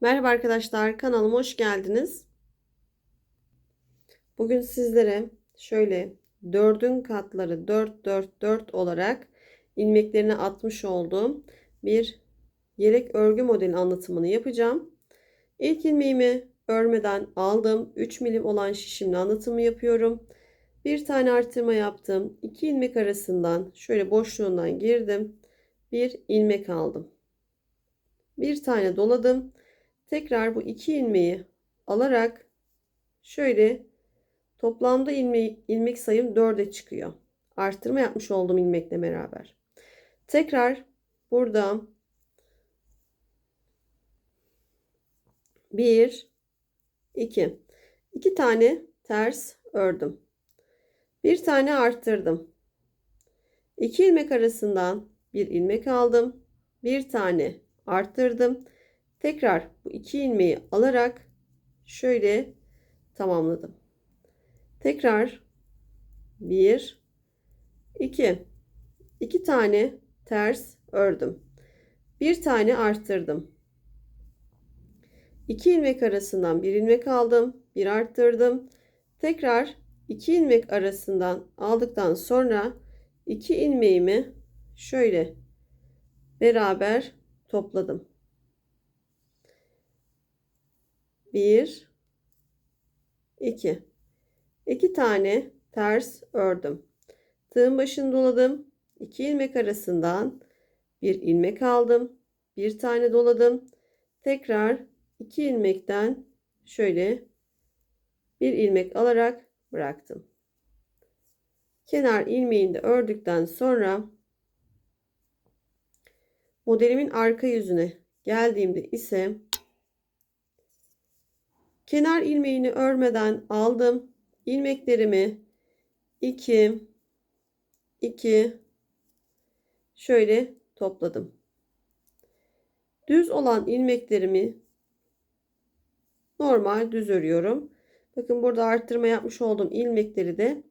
Merhaba arkadaşlar, kanalıma hoş geldiniz. Bugün sizlere şöyle dördün katları 4 4 4 olarak ilmeklerini atmış olduğum bir yelek örgü modeli anlatımını yapacağım. İlk ilmeğimi örmeden aldım. 3 milim olan şişimle anlatımı yapıyorum. Bir tane artırma yaptım. 2 ilmek arasından şöyle boşluğundan girdim. Bir ilmek aldım. Bir tane doladım. Tekrar bu iki ilmeği alarak şöyle toplamda ilmek, ilmek sayım 4'e çıkıyor. Artırma yapmış olduğum ilmekle beraber. Tekrar burada 1 2 2 tane ters ördüm. Bir tane arttırdım. 2 ilmek arasından bir ilmek aldım. Bir tane arttırdım. Tekrar bu iki ilmeği alarak şöyle tamamladım. Tekrar 1 2 2 tane ters ördüm. Bir tane arttırdım. 2 ilmek arasından bir ilmek aldım, bir arttırdım. Tekrar 2 ilmek arasından aldıktan sonra 2 ilmeğimi şöyle beraber topladım. 1 2 2 tane ters ördüm. Tığın başını doladım. 2 ilmek arasından bir ilmek aldım. Bir tane doladım. Tekrar 2 ilmekten şöyle bir ilmek alarak bıraktım. Kenar ilmeğini de ördükten sonra modelimin arka yüzüne geldiğimde ise Kenar ilmeğini örmeden aldım. İlmeklerimi 2 2 şöyle topladım. Düz olan ilmeklerimi normal düz örüyorum. Bakın burada arttırma yapmış olduğum ilmekleri de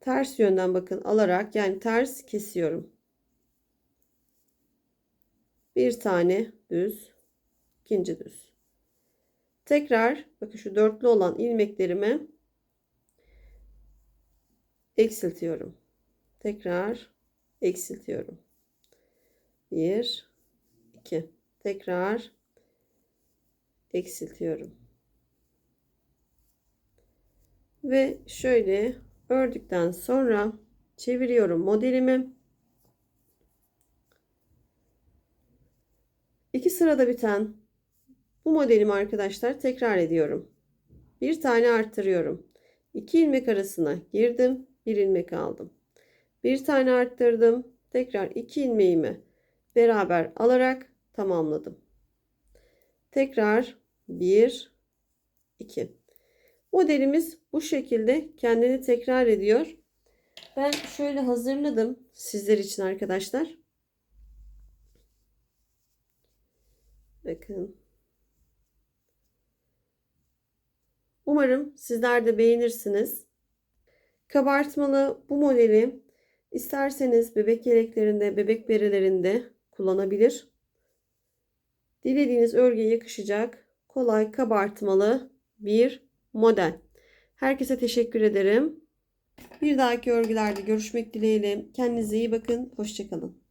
ters yönden bakın alarak yani ters kesiyorum. Bir tane düz, ikinci düz. Tekrar bakın şu dörtlü olan ilmeklerimi eksiltiyorum. Tekrar eksiltiyorum. 1 2 tekrar eksiltiyorum. Ve şöyle ördükten sonra çeviriyorum modelimi. İki sırada biten bu modelimi arkadaşlar tekrar ediyorum. Bir tane arttırıyorum. 2 ilmek arasına girdim. Bir ilmek aldım. Bir tane arttırdım. Tekrar 2 ilmeğimi beraber alarak tamamladım. Tekrar 1 2 Modelimiz bu şekilde kendini tekrar ediyor. Ben şöyle hazırladım sizler için arkadaşlar. Bakın Umarım sizler de beğenirsiniz. Kabartmalı bu modeli isterseniz bebek yeleklerinde, bebek berelerinde kullanabilir. Dilediğiniz örgüye yakışacak kolay kabartmalı bir model. Herkese teşekkür ederim. Bir dahaki örgülerde görüşmek dileğiyle. Kendinize iyi bakın. Hoşçakalın.